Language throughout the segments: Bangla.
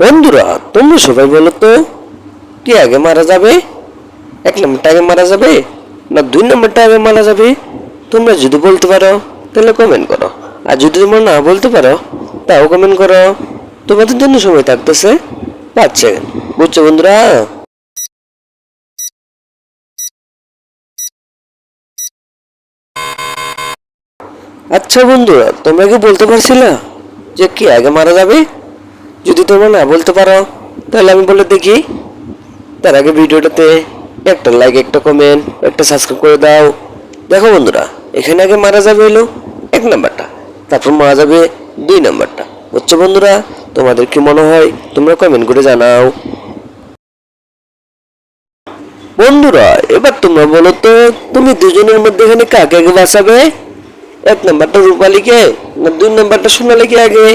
বন্ধুরা, তোমরা সবাই বলো তো, কি আগে মারা যাবে? এক নম্বরটা আগে মারা যাবে না দুই নম্বরটা আগে মারা যাবে? তোমরা যদি বলতে পারো, তাহলে কমেন্ট করো। আর যদি তোমরা না বলতে পারো, তাও কমেন্ট করো। তোমাদের জন্য সময় থাকতেছে পাঁচ সেকেন্ড বুঝছ বন্ধুরা? আচ্ছা বন্ধুরা, তোমরা কি বলতে পারছিলা যে কি আগে মারা যাবে? যদি তোমরা না বলতে পারো, তাহলে আমি বলে দেখি তার আগে ভিডিওটাতে একটা লাইক একটা কমেন্ট একটা সাবস্ক্রাইব করে দাও। দেখো বন্ধুরা, এখানে আগে মারা যাবে হলো এক নাম্বারটা, তারপর মারা যাবে দুই নাম্বারটা। বুঝছ বন্ধুরা? তোমাদের কি মনে হয়? তোমরা কমেন্ট করে জানাও। বন্ধুরা, এবার তোমরা বলো তো, তুমি দুজনের মধ্যে এখানে কাকে আগে বাঁচাবে? এক নাম্বারটা রূপালীকে না দুই নাম্বারটা সোনালীকে আগে?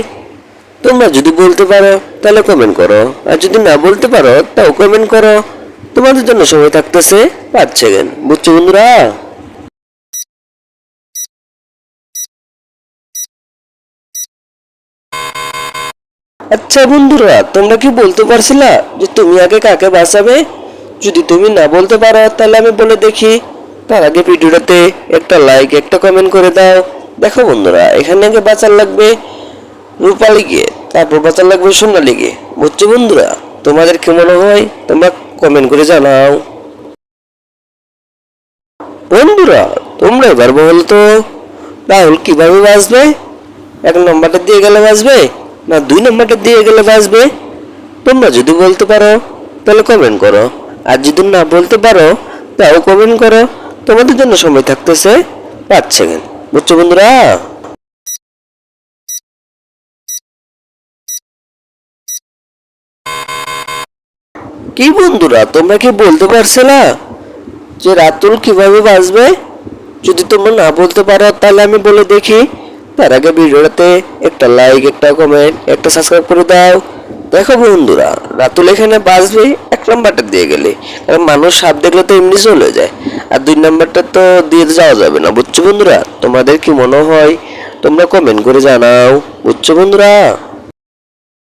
তোমরা যদি বলতে পারো, তাহলে কমেন্ট করো। আর যদি না বলতে পারো, তাও কমেন্ট করো। তোমাদের জন্য সময় থাকতেছে পাঁচ সেকেন্ড বুঝছ বন্ধুরা? আচ্ছা বন্ধুরা, তোমরা কি বলতে পারছিলা যে তুমি আগে কাকে বাঁচাবে? যদি তুমি না বলতে পারো, তাহলে আমি বলে দেখি। তার আগে ভিডিওটাতে একটা লাইক একটা কমেন্ট করে দাও। দেখো বন্ধুরা, এখানে আগে বাঁচার লাগবে রূপালীকে তারপর বাঁচার লাগবে সোনালীকে বুঝছ বন্ধুরা? তোমাদের কি মনে হয়? তোমরা কমেন্ট করে জানাও। বন্ধুরা, তোমরা এবার বলতো রাহুল কীভাবে বাঁচবে? এক নম্বরটা দিয়ে গেলে বাঁচবে না দুই নম্বরটা দিয়ে গেলে বাঁচবে? তোমরা যদি বলতে পারো, তাহলে কমেন্ট করো। আর যদি না বলতে পারো, তাও কমেন্ট করো। তোমাদের জন্য সময় থাকতেছে পাঁচ সেকেন্ড বুঝছ বন্ধুরা? কি বন্ধুরা, তোমরা কি বলতে পারছ না? যে রাতুল কীভাবে বাঁচবে? যদি তোমরা না বলতে পারো, তাহলে আমি বলে দেখি। তার আগে ভিডিওটাতে একটা লাইক একটা কমেন্ট একটা সাবস্ক্রাইব করে দাও। দেখো বন্ধুরা, রাতুল এখানে বাঁচবে, এক নাম্বারটা দিয়ে গেলে। কারণ মানুষ সাপ দেখলে তো এমনি চলে যায়। আর দুই নাম্বারটা তো দিয়ে যাওয়া যাবে না, বুঝছ বন্ধুরা? তোমাদের কি মনে হয়, তোমরা কমেন্ট করে জানাও, বুঝছ বন্ধুরা?